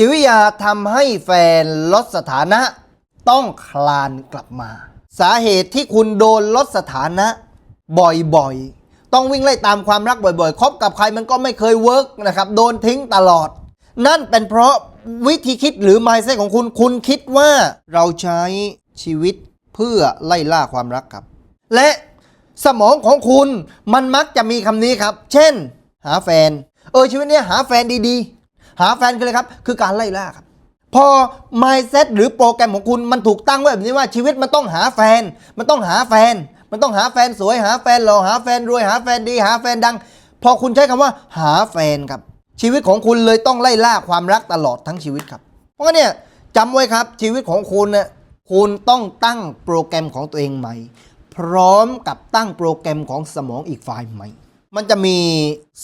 จิตวิทยาทำให้แฟนลดสถานะ ต้องคลานกลับมา สาเหตุที่คุณโดนลดสถานะ บ่อยๆ ต้องวิ่งไล่ตามความรักบ่อยๆ คบกับใครมันก็ไม่เคยเวิร์กนะครับ โดนทิ้งตลอด นั่นเป็นเพราะวิธีคิดหรือ mindset ของคุณ คุณคิดว่าเราใช้ชีวิตเพื่อไล่ล่าความรักครับ และสมองของคุณมันมักจะมีคำนี้ครับ เช่น หาแฟน เออชีวิตเนี้ยหาแฟนดีๆ หาแฟนคืออะไรครับ คือการไล่ล่าครับ พอ mindset หรือโปรแกรมของคุณมันถูกตั้งไว้แบบนี้ว่าชีวิตมันต้องหาแฟน มันต้องหาแฟน มันต้องหาแฟนสวย หาแฟนหล่อหาแฟนรวยหาแฟนดี หาแฟนดัง พอคุณใช้คำว่า หาแฟนครับ ชีวิตของคุณเลยต้องไล่ล่าความรักตลอดทั้งชีวิตครับ เพราะงั้นเนี่ยจำไว้ครับชีวิตของคุณเนี่ยคุณต้องตั้งโปรแกรมของตัวเองใหม่ พร้อมกับตั้งโปรแกรมของสมองอีกฝ่ายใหม่ มันจะมี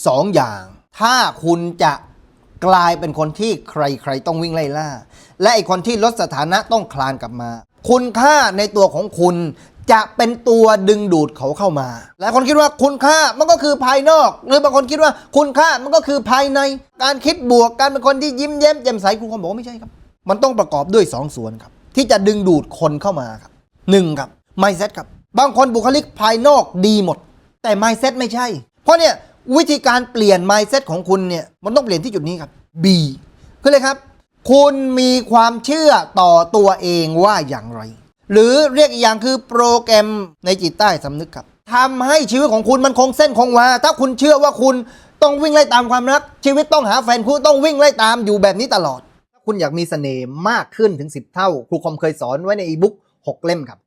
สองอย่าง ถ้าคุณจะ กลายเป็นคนที่ใครๆต้องวิ่งไล่ล่า และไอคนที่ลดสถานะต้องคลานกลับมา คุณค่าในตัวของคุณจะเป็นตัวดึงดูดเขาเข้ามาหลายคนคิดว่าคุณค่ามันก็คือภายนอก หรือบางคนคิดว่าคุณค่ามันก็คือภายใน การคิดบวก การเป็นคนที่ยิ้มแย้มแจ่มใสคุณคนบอกว่าไม่ใช่ครับ มันต้องประกอบด้วยสองส่วนครับ ที่จะดึงดูดคนเข้ามาครับหนึ่งครับ mindset ครับ บางคนบุคลิกภายนอกดีหมด แต่ mindset ไม่ใช่ เพราะเนี่ย วิธีการเปลี่ยน mindset ของคุณเนี่ยมันต้องเปลี่ยนที่จุดนี้ครับ B คือเลยครับ คุณมีความเชื่อต่อตัวเองว่าอย่างไร หรือเรียกอีกอย่างคือโปรแกรมในจิตใต้สำนึกครับทำให้ชีวิตของคุณมันคงเส้นคงวาถ้าคุณเชื่อว่าคุณต้องวิ่งไล่ตามความรัก ชีวิตต้องหาแฟนคุณต้องวิ่งไล่ตามอยู่แบบนี้ตลอด ถ้าคุณอยากมีเสน่ห์มากขึ้นถึง 10 เท่า ครูคอมเคยสอนไว้ในอีบุ๊ก6เล่มครับ